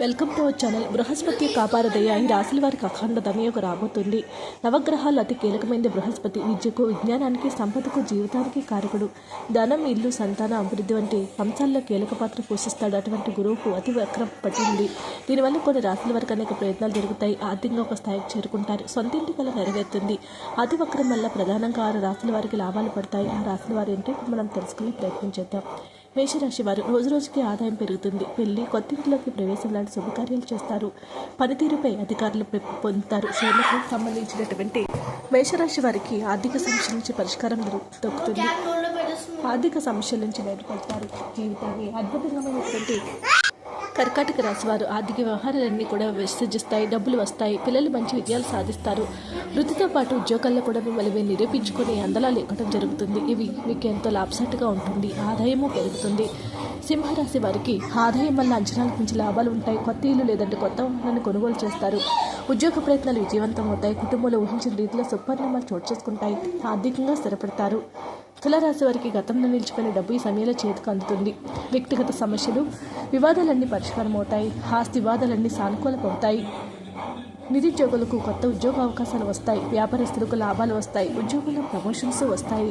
Welcome to our channel. Brihaspati కాపారదయ్య ఈ రాశుల వారికి అఖండ ధనయోగ రాబోతుంది. నవగ్రహాలు అతి కీలకమైన బృహస్పతి. విద్యకు విజ్ఞానానికి సంపదకు జీవితానికి కారకుడు. ధనం ఇల్లు సంతాన అభివృద్ధి వంటి అంశాల్లో కీలక పాత్ర పోషిస్తాడు అటువంటి గురువుకు అతి వక్రం పట్టింది. దీనివల్ల కొన్ని రాశుల వారికి అనేక ప్రయత్నాలు జరుగుతాయి. ఆర్థికంగా ఒక స్థాయికి చేరుకుంటారు. సొంతింటి కళ నెరవేరుతుంది. అతి వక్రం వల్ల ప్రధానంగా ఆరు రాశుల వారికి లాభాలు పడతాయి. ఆ రాశుల వారు ఏంటో? మనం తెలుసుకుని ప్రయత్నం చేద్దాం. మేషరాశి వారు రోజు రోజుకి ఆదాయం పెరుగుతుంది. పెళ్ళి కొత్తింట్లోకి ప్రవేశం లాంటి శుభకార్యాలు చేస్తారు. పనితీరుపై అధికారులు పొందుతారు. షేర్లకు సంబంధించినటువంటి మేషరాశి వారికి ఆర్థిక సమస్యల నుంచి పరిష్కారం దొరుకుతుంది. ఆర్థిక సమస్యల నుంచి బయటపడతారు. జీవితాన్ని అద్భుతమైనటువంటి కర్కాటక రాశి వారు ఆర్థిక వ్యవహారాలన్నీ కూడా విసర్జిస్తాయి డబ్బులు వస్తాయి పిల్లలు మంచి విజయాలు సాధిస్తారు. వృత్తితో పాటు ఉద్యోగాల్లో కూడా మిమ్మల్ని మీరు నిరూపించుకుని అందలాలు ఎక్కడం జరుగుతుంది. ఇవి మీకు ఎంతో లాభసాటిగా ఉంటుంది ఆదాయము పెరుగుతుంది. సింహరాశి వారికి ఆదాయం వల్ల అంచనాలకు మించి లాభాలు ఉంటాయి. కొత్త ఇల్లు లేదంటే కొత్త వాహనాన్ని కొనుగోలు చేస్తారు. ఉద్యోగ ప్రయత్నాలు విజయవంతం అవుతాయి కుటుంబంలో ఊహించిన రీతిలో సుపరిణామాలు చోటు చేసుకుంటాయి. ఆర్థికంగా స్థిరపడతారు. తులరాశి వారికి గతంలో నిలిచిపోయిన డబ్బు ఈ సమయంలో చేతికి అందుతుంది. వ్యక్తిగత సమస్యలు వివాదాలన్నీ పరిష్కారం అవుతాయి ఆస్తి వివాదాలన్నీ సానుకూలమవుతాయి నిరుద్యోగులకు కొత్త ఉద్యోగ అవకాశాలు వస్తాయి. వ్యాపారస్తులకు లాభాలు వస్తాయి. ఉద్యోగుల ప్రమోషన్స్ వస్తాయి.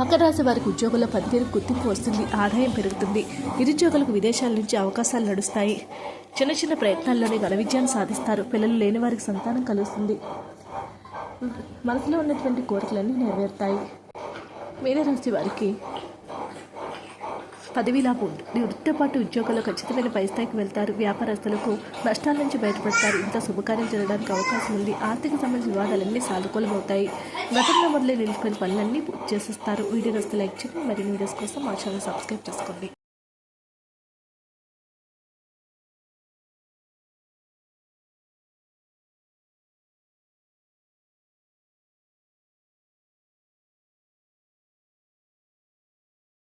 మకర రాశి వారికి ఉద్యోగుల పనితీరు గుర్తింపు వస్తుంది. ఆదాయం పెరుగుతుంది. నిరుద్యోగులకు విదేశాల నుంచి అవకాశాలు నడుస్తాయి. చిన్న చిన్న ప్రయత్నాల్లోనే ఘన విజయాన్ని సాధిస్తారు. పిల్లలు లేని వారికి సంతానం కలుస్తుంది మనసులో ఉన్నటువంటి కోరికలన్నీ నెరవేరుతాయి. మీనరాశి వారికి పదవీ లాభం ఉంటుంది వృత్తితో పాటు ఉద్యోగాల్లో ఖచ్చితమైన పైస్థాయికి వెళ్తారు. వ్యాపారస్తులకు నష్టాల నుంచి బయటపడతారు. ఇంత శుభకార్యం జరగడానికి అవకాశం ఉంది. ఆర్థిక సంబంధించిన వివాదాలన్నీ సానుకూలమవుతాయి. గతంలో మొదలై నిలిచిపోయిన పనులన్నీ పూర్తి చేసేస్తారు. వీడియో వస్తే లైక్ చేయండి. మరిన్ని వీడియోస్ కోసం మా ఛానల్ సబ్స్క్రైబ్ చేసుకోండి.